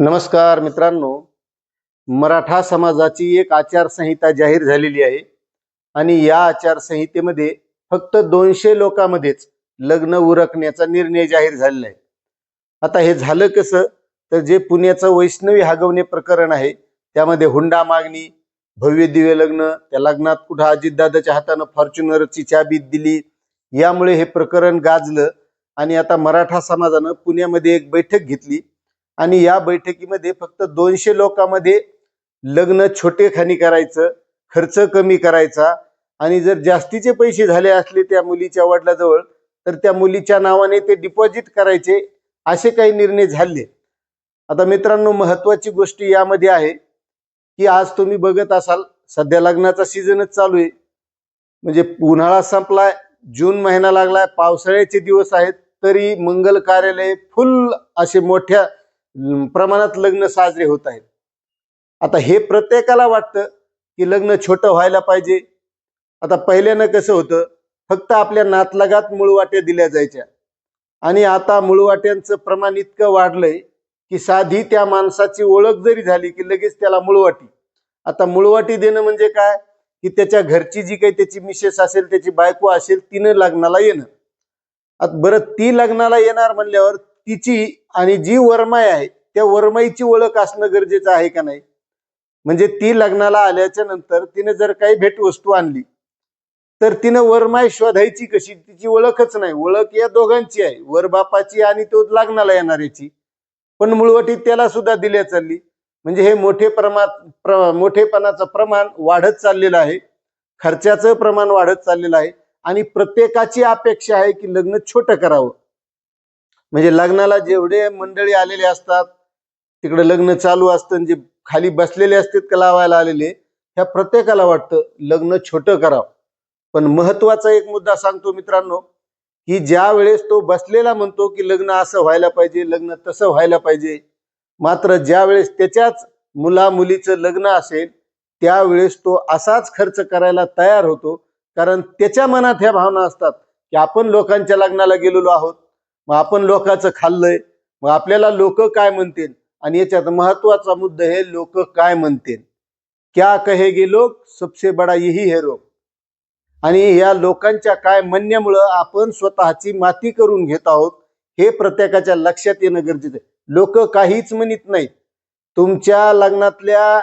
नमस्कार मित्रांनो. मराठा समाजाची एक आचारसंहिता जाहीर झालेली आहे आणि या आचारसंहितेमध्ये फक्त दोनशे लोकांमध्येच लग्न उरकण्याचा निर्णय जाहीर झालेला आहे. आता हे झालं कसं? तर जे पुण्याचं वैष्णवी हागवणे प्रकरण आहे त्यामध्ये हुंडा मागणी भव्य दिव्य लग्न त्या लग्नात कुठं अजितदादाच्या हातानं फॉर्च्युनरची चाबी दिली यामुळे हे प्रकरण गाजलं आणि आता मराठा समाजानं पुण्यामध्ये एक बैठक घेतली. आणि या बैठकीमध्ये फक्त दोनशे लोकांमध्ये लग्न छोटेखानी करायचं खर्च कमी करायचा आणि जर जास्तीचे पैसे झाले असले त्या मुलीच्या वडिलाजवळ तर त्या मुलीच्या नावाने ते डिपॉझिट करायचे असे काही निर्णय झाले. आता मित्रांनो महत्वाची गोष्ट यामध्ये आहे की आज तुम्ही बघत असाल सध्या लग्नाचा सीझनच चालू आहे. म्हणजे उन्हाळा संपलाय जून महिना लागलाय पावसाळ्याचे दिवस आहेत तरी मंगल कार्यालय फुल असे मोठ्या प्रमाणात लग्न साजरे होत आहेत. आता हे प्रत्येकाला वाटतं की लग्न छोटं व्हायला पाहिजे. आता पहिल्यानं कसं होतं फक्त आपल्या नातलगात मुळवाट्या दिल्या जायच्या. आणि आता मुळवाट्यांचं प्रमाण इतकं वाढलंय की साधी त्या माणसाची ओळख जरी झाली की लगेच त्याला मुळवाटी. आता मुळवाटी देणं म्हणजे काय? की त्याच्या घरची जी काही त्याची मिसेस असेल त्याची बायको असेल तिनं लग्नाला येणं. आता बरं ती लग्नाला येणार म्हणल्यावर तिची आणि जी वरमाई आहे त्या वरमाईची ओळख असणं गरजेचं आहे का नाही? म्हणजे ती लग्नाला आल्याच्यानंतर तिने जर काही भेटवस्तू आणली तर तिनं वरमाई शोधायची कशी? तिची ओळखच नाही. ओळख या दोघांची आहे. वर बापाची आणि तो लग्नाला येणाऱ्याची पण मुळवटीत त्याला सुद्धा दिल्या चालली. म्हणजे हे मोठे प्रमाण प्र मोठेपणाचं प्रमाण वाढत चाललेलं आहे. खर्चाचं प्रमाण वाढत चाललेलं आहे. आणि प्रत्येकाची अपेक्षा आहे की लग्न छोटं करावं. म्हणजे लग्नाला जेवढे मंडळी आलेले असतात तिकडे लग्न चालू असतं जे खाली बसलेले असतात का लावायला आलेले ह्या प्रत्येकाला वाटतं लग्न छोटं करावं. पण महत्त्वाचा एक मुद्दा सांगतो मित्रांनो की ज्या वेळेस तो बसलेला म्हणतो की लग्न असं व्हायला पाहिजे लग्न तसं व्हायला पाहिजे मात्र ज्या वेळेस त्याच्याच मुला मुलीचं लग्न असेल त्यावेळेस तो असाच खर्च करायला तयार होतो. कारण त्याच्या मनात ह्या भावना असतात की आपण लोकांच्या लग्नाला गेलेलो आहोत मग आपण लोकांचं खाल्लंय. मग आपल्याला लोक काय म्हणतील? आणि याच्यात महत्त्वाचा मुद्दा हे लोक काय म्हणतील? क्या कहेगे लोक सबसे बडा यही हे रोग. आणि या लोकांच्या काय म्हणण्यामुळं आपण स्वतःची माती करून घेत आहोत हे प्रत्येकाच्या लक्षात येणं गरजेचं आहे. लोक काहीच म्हणत नाहीत. तुमच्या लग्नातल्या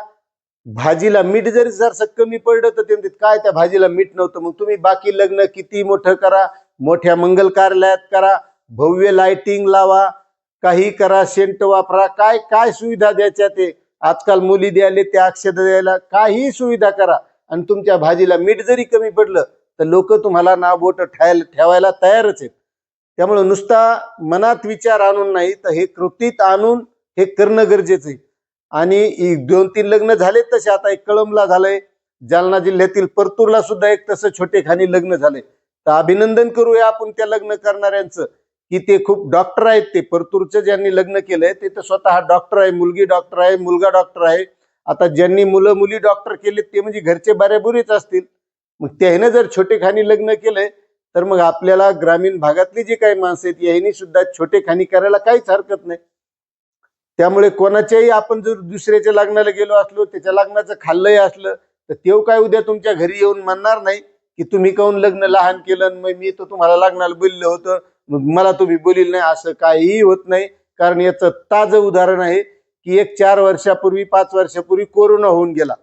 भाजीला मीठ जरी जर कमी पडलं तर ते काय त्या भाजीला मीठ नव्हतं मग तुम्ही बाकी लग्न किती मोठं करा मोठ्या मंगल कार्यालयात करा भव्य लाइटिंग लावा काही करा सेंट वापरा काय काय सुविधा द्यायच्या ते? आजकाल मुली द्यायले त्या अक्षता द्यायला काही सुविधा करा. आणि तुमच्या भाजीला मीठ जरी कमी पडलं तर लोक तुम्हाला नाव बोट ठेवायला ठेवायला तयारच आहेत. त्यामुळे नुसता मनात विचार आणून नाही तर हे कृतीत आणून हे करणं गरजेचं आहे. आणि दोन तीन लग्न झाले तसे आता एक कळमला झालंय जालना जिल्ह्यातील परतूरला सुद्धा एक तसं छोटेखानी लग्न झालंय. तर अभिनंदन करूया आपण त्या लग्न करणाऱ्यांचं. की ते खूप डॉक्टर आहेत ते. परतूरचं ज्यांनी लग्न केलंय ते तर स्वतः डॉक्टर आहे मुलगी डॉक्टर आहे मुलगा डॉक्टर आहे. आता ज्यांनी मुलं मुली डॉक्टर केले ते म्हणजे घरचे बऱ्याबुरीच असतील. मग त्याने जर छोटेखानी लग्न केलंय तर मग आपल्याला ग्रामीण भागातली जी काही माणसं आहेत यांनी सुद्धा छोटेखानी करायला काहीच हरकत नाही. त्यामुळे कोणाच्याही आपण जर दुसऱ्याच्या लग्नाला गेलो असलो त्याच्या लग्नाचं खाल्लंही असलं तर तेव काय उद्या तुमच्या घरी येऊन म्हणणार नाही की तुम्ही काहून लग्न लहान केलं आणि मग मी तर तुम्हाला लग्नाला बोललं होतं. मला तुम्ही बोलील नाही असं काहीही होत नाही. कारण याचं ताजं उदाहरण आहे की एक चार वर्षापूर्वी पाच वर्षापूर्वी कोरोना होऊन गेला.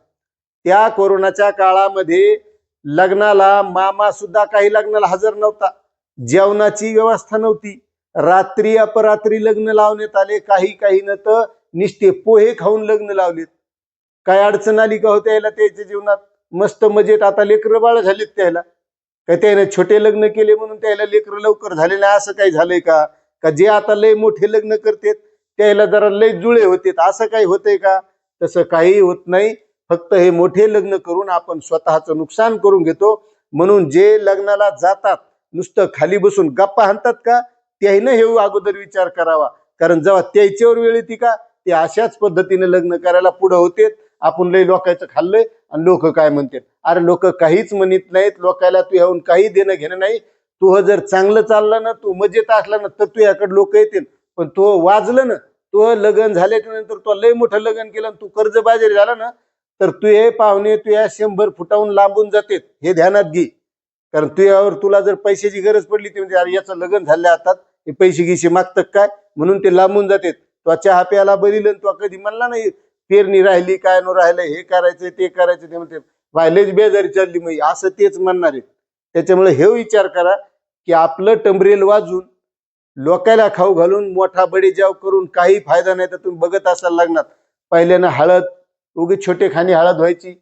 त्या कोरोनाच्या काळामध्ये लग्नाला मामा सुद्धा काही लग्नाला हजर नव्हता. जेवणाची व्यवस्था नव्हती. रात्री अपरात्री लग्न लावण्यात आले काही काही न तर निष्ठे पोहे खाऊन लग्न लावलेत. काय अडचण आली का होत्या यायला त्याच्या जीवनात? मस्त मजेत आता लेकरं बाळ झालेत त्याला. काय त्याने छोटे लग्न केले म्हणून त्याला लेकरं लवकर झाले नाही? असं काही झालंय का? का जे आता लय मोठे लग्न करतेत त्याला जरा लय जुळे होतेत असं काही होतंय का? तसं काही होत नाही. फक्त हे मोठे लग्न करून आपण स्वतःचं नुकसान करून घेतो. म्हणून जे लग्नाला जातात नुसतं खाली बसून गप्पा हाणतात का? त्याहीनं हे अगोदर विचार करावा. कारण जेव्हा त्याच्यावर वेळ येते का ते अशाच पद्धतीने लग्न करायला पुढं होते आपण लय लोकांचं खाल्लंय आणि लोक काय म्हणतात? अरे लोक काहीच म्हणत नाहीत लोकायला तू येऊन काही देणं घेणं नाही. तू जर चांगलं चाललं ना तू मजेत असला ना तर तुझ्याकडे लोक येतील. पण तो वाजलं ना तो लग्न झाल्याच्यानंतर तो लय मोठं लग्न केलं आणि तू कर्जबाजारी झाला ना तर तू हे पाहुणे तुया शंभर फुटाहून लांबून जाते हे ध्यानात घे. कारण तुझ्यावर तुला जर पैशाची गरज पडली ती म्हणजे अरे याचं लग्न झालं आता हे पैसे गिशे मागतात काय? म्हणून ते लांबून जातात. त्वचा हा प्याला बरील तो कधी म्हणला नाही. पेरणी राहिली काय न राहिलं हे करायचं ते करायचं ते म्हणते व्हायलेज बेजारी चालली मग असं तेच म्हणणार. आहे त्याच्यामुळे हे विचार करा की आपलं टमरेल वाजून लोकायला खाऊ घालून मोठा बडेजाव करून काही फायदा नाही तर तुम्ही बघत असायला लागणार पहिल्यानं हळद उगी छोटे खाणी हळद व्हायची.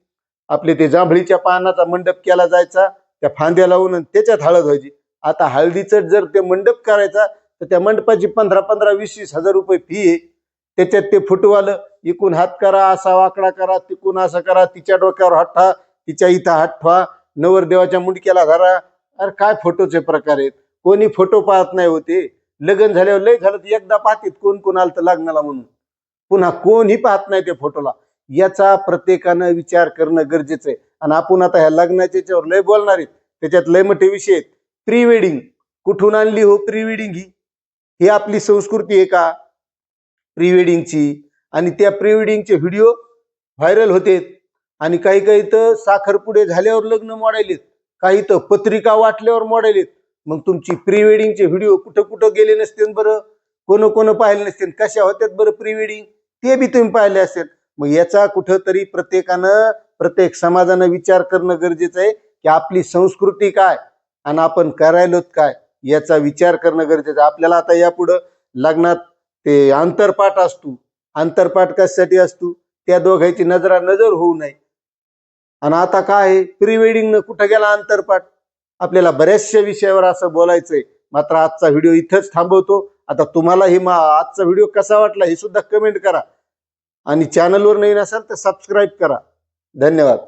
आपले ते जांभळीच्या पानाचा मंडप केला जायचा त्या फांद्या लावून आणि त्याच्यात हळद व्हायची. आता हळदीचं जर ते मंडप करायचा तर त्या मंडपाची पंधरा पंधरा वीस वीस हजार रुपये फी आहे. त्याच्यात ते फुटवालं. इकून हात करा असा वाकडा करा तिकून असं करा तिच्या डोक्यावर हात ठा तिच्या इथं हात ठेवा नवरदेवाच्या मुंडक्याला धरा. अरे काय फोटोचे प्रकार आहेत? कोणी फोटो पाहत नाही होते. लग्न झाल्यावर लय झालं तर एकदा पाहतात कोण कोण आलं तर लग्नाला म्हणून. पुन्हा कोणही पाहत नाही त्या फोटोला. याचा प्रत्येकानं विचार करणं गरजेचं आहे. आणि आपण आता ह्या लग्नाच्या याच्यावर लय बोलणार आहेत. त्याच्यात लय मोठे विषय आहेत. Pre wedding. कुठून आणली हो प्री वेडिंग ही? ही आपली संस्कृती आहे का? प्री वेडिंगची आणि त्या प्री वेडिंगचे व्हिडिओ व्हायरल होते. आणि काही काही तर साखरपुडे झाल्यावर लग्न मोडायलेत. काही तर पत्रिका वाटल्यावर मोडायलेत. मग तुमची प्री वेडिंगचे व्हिडिओ कुठं कुठं गेले नसते बरं? कोण कोण पाहिले नसते कशा होत्यात बरं प्री वेडिंग ते बी तुम्ही पाहिले असेल. मग याचा कुठंतरी प्रत्येकानं प्रत्येक समाजानं विचार करणं गरजेचं आहे की आपली संस्कृती काय आणि आपण करायलोत काय याचा विचार करणं गरजेचं आहे. आपल्याला आता यापुढं लग्नात ते आंतरपाठ असतो. आंतरपाठ कशासाठी असतो? त्या दोघांची नजरा नजर होऊ नये. आणि आता काय आहे? प्री वेडिंग कुठं गेला आंतरपाठ आपल्याला बऱ्याचशा विषयावर असं बोलायचंय. मात्र आजचा व्हिडिओ इथंच थांबवतो. आता तुम्हाला ही मा आजचा व्हिडिओ कसा वाटला हे सुद्धा कमेंट करा. आणि चॅनलवर नवीन असाल तर सबस्क्राईब करा. धन्यवाद.